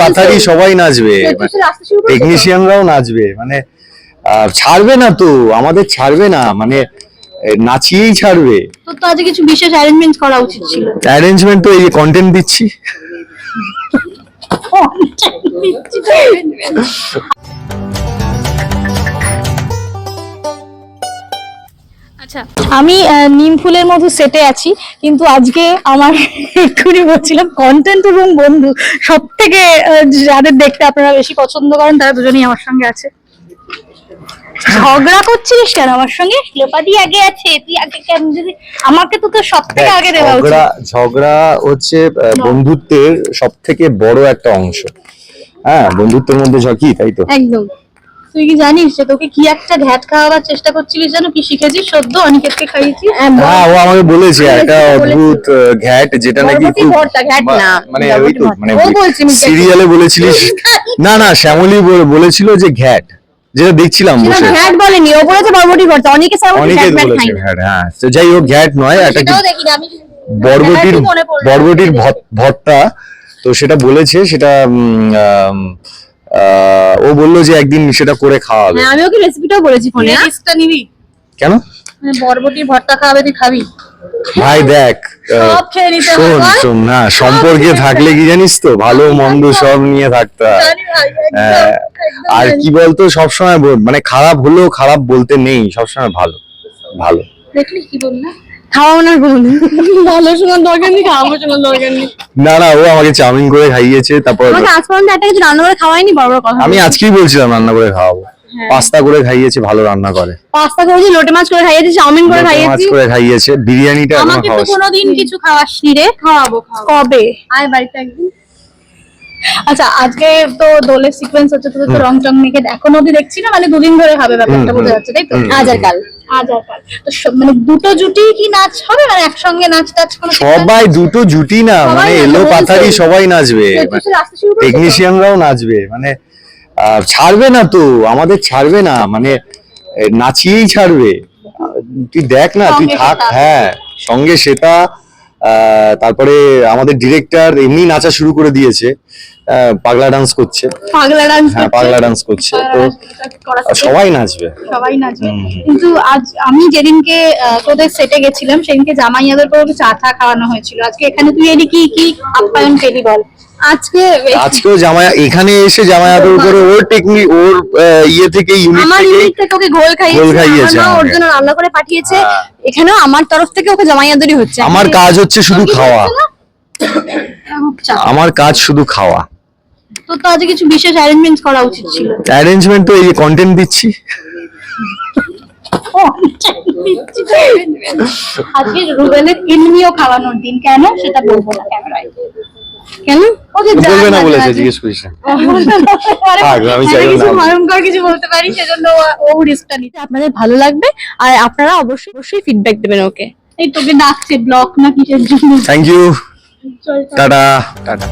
পাথারি সবাই নাচবে। টেকনিশিয়ানরাও নাচবে। মানে ছাড়বে না তো আমাদের ছাড়বে না। মানে নাচিয়েই ছাড়বে। তো তো আজকে কিছু বিশেষ অ্যারেঞ্জমেন্ট করা উচিত ছিল? অ্যারেঞ্জমেন্ট তো এই কন্টেন্ট দিচ্ছি। আচ্ছা। আমি আহ, নিম ফুলের মতো সেটে আছি কিন্তু আজকে আমার এক্ষুনি বলছিলাম কন্টেন্ট এবং বন্ধু। সব থেকে যাদের দেখতে আপনারা বেশি পছন্দ করেন তারা দুজনেই আমার সঙ্গে আছে। ঝগড়া করছিস কেন আমার সঙ্গে? লোপাদি আগে আছে তুই আগে কেন যদি আমাকে তো তোর সব থেকে আগে দেওয়া উচিত। ঝগড়া ঝগড়া হচ্ছে আহ, বন্ধুত্বের সব থেকে বড় একটা অংশ। হ্যাঁ বন্ধুত্বের মধ্যে ঝকি তাই তো? একদম। তুই কি জানিস যে তোকে কি একটা ঘ্যাট খাওয়াবার চেষ্টা করছিলিস জানো? কি শিখেছিস? সদ্য অনিকেতকে খাইয়েছি হ্যাঁ ও আমাকে বলেছে একটা অদ্ভুত ঘ্যাট যেটা নাকি মানে ওই তো মানে সিরিয়ালে বলেছিলিস না না শ্যামলী বলেছিল যে ঘ্যাট যেটা দেখছিলাম বসে। ঘ্যাট বলেনি ও বলেছে বরবটি ভর্তা। অনেকে অনেকে ঘ্যাট বলেছে ঘ্যাট হ্যাঁ। তো যাই হোক ঘ্যাট নয় একটা বরবটির। বরবটির ভর্তা তো সেটা বলেছে সেটা উম, আহ, ও বলল যে একদিন সেটা করে খাওয়াবে। হ্যাঁ আমি ওকে রেসিপিটাও বলেছি ফোনে রিস্কটা নিবি? কেন? মানে বরবটির ভর্তা খাওয়াবে তুই খাবি? ভাই দেখ সব খেয়ে নিতে শোন। শোন না সম্পর্কে থাকলে কি জানিস তো? ভালো মন্দ সব নিয়ে থাকতে হয়। জানি ভাই, একদম, হ্যাঁ, আর। কি বলতো সবসময় বল- মানে খারাপ হলেও খারাপ বলতে নেই সবসময় ভালো ভালো। দেখলি কি বল না খাওয়াও না কোনদিন ভালো শোনার দরকার নেই খাওয়াবো শোনার দরকার নেই। না না ও আমাকে চাউমিন করে খাইয়েছে তারপর আমাকে আজ পর্যন্ত একটা কিছু রান্না করে খাওয়াইনি বড় বড় কথা আমি আজকেই বলছিলাম রান্না করে খাওয়াবো। হ্যাঁ। পাস্তা করে খাইয়েছে ভালো রান্না করে। পাস্তা করেছি লোটে মাছ করে খাইয়েছি চাউমিন করে লোটে মাছ খাইয়েছি। করে খাইয়েছে বিরিয়ানিটা আমাকে তো কোনোদিন কিছু খাওয়াসনি রে। খাওয়াবো কবে? আয় বাড়িতে একদিন। আচ্ছা আজকে তো দোলের সিকোয়েন্স হচ্ছে তোদের তো রং চং মেখে এখনও অব্দি দেখছি না মানে দুদিন ধরে হবে ব্যাপারটা বোঝা যাচ্ছে তাই তো? আজ আর কাল। আজ আর কাল তো মানে দুটো জুটি কি নাচ হবে? মানে একসঙ্গে নাচ টাচ কোনো সবাই দুটো জুটি না মানে এলো। পাথারি সবাই নাচবে? টেকনিশিয়ানরাও নাচবে মানে ছাড়বে না তো আমাদের ছাড়বে না মানে নাচিয়েই ছাড়বে। তুই দেখ না তুই থাক হ্যাঁ সঙ্গে আহ, তারপরে আমাদের ডিরেক্টর এমনি নাচা শুরু করে দিয়েছে। পাগলা ডান্স করছে। পাগলা ডান্স হ্যাঁ পাগলা ডান্স করছে। তো সবাই নাচবে। সবাই নাচবে। কিন্তু আজ আমি যেদিনকে তোদের সেটে গেছিলাম সেদিনকে জামাইয়াদের করে ওকে চা খাওয়ানো হয়েছিল। আজকে এখানে তুই এলি কি কি আপ্যায়ন পেলি বল? আজকে আজকেও জামাই এখানে এসে জামাই আদর করে ওর টেকনিক ওর ইয়ে থেকে ইউনিট আমার ইউনিট থেকে ওকে ঘোল খাইয়েছে ঘোল খাইয়েছে ওর জন্য রান্না করে পাঠিয়েছে হ্যাঁ। এখানেও আমার তরফ থেকে ওকে জামাইয়াদরি হচ্ছে। আমার কাজ হচ্ছে শুধু খাওয়া। আমার কাজ শুধু খাওয়া। তো তো আজকে কিছু বিশেষ অ্যারেঞ্জমেন্ট করা উচিত ছিল। অ্যারেঞ্জমেন্ট তো এই কন্টেন্ট দিচ্ছি। আজকে রুবেলের এমনিও খাওয়ানোর দিন কেন? সেটা বলব না ক্যামেরায় কেন? ও বলবে না বলেছে জিজ্ঞেস করিস আমি কিছু ভয়ঙ্কর কিছু বলতে পারি সেজন্য ও- ও রিস্কটা নিতে আপনাদের ভালো লাগবে আর আপনারা অবশ্যই অবশ্যই ফিডব্যাক দেবেন ওকে। এই তোকে ডাকছে ব্লক না কিসের জন্য? Thank you. Tata tata.